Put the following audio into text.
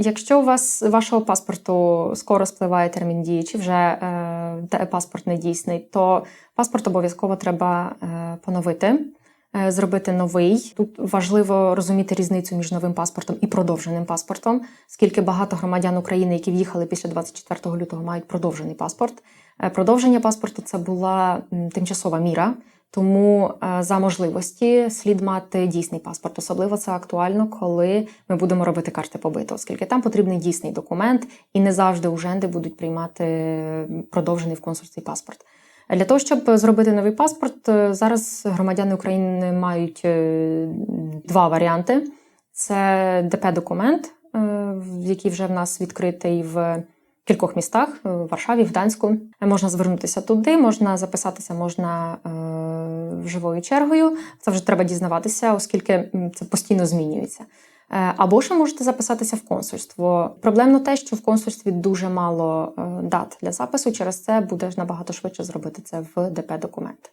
Якщо у вас вашого паспорту скоро спливає термін дії, чи вже е, паспорт не дійсний, то паспорт обов'язково треба е, поновити, е, зробити новий. Тут важливо розуміти різницю між новим паспортом і продовженим паспортом, оскільки багато громадян України, які в'їхали після 24 лютого, мають продовжений паспорт. Е, Продовження паспорту це була тимчасова міра. Тому е, за можливості слід мати дійсний паспорт. Особливо це актуально, коли ми будемо робити карти побиту, оскільки там потрібний дійсний документ, і не завжди уженди будуть приймати продовжений в консульстві паспорт. Для того, щоб зробити новий паспорт, е, зараз громадяни України мають е, два варіанти: це ДП-документ, який вже в нас відкритий в кількох містах е, в Варшаві, в Гданську. Е, Можна звернутися туди, можна записатися, можна е, живою чергою. Це вже треба дізнаватися, оскільки це постійно змінюється. Е, Або ви можете записатися в консульство. Проблемно те, що в консульстві дуже мало дат для запису. Через це буде набагато швидше зробити це в ДП-документ.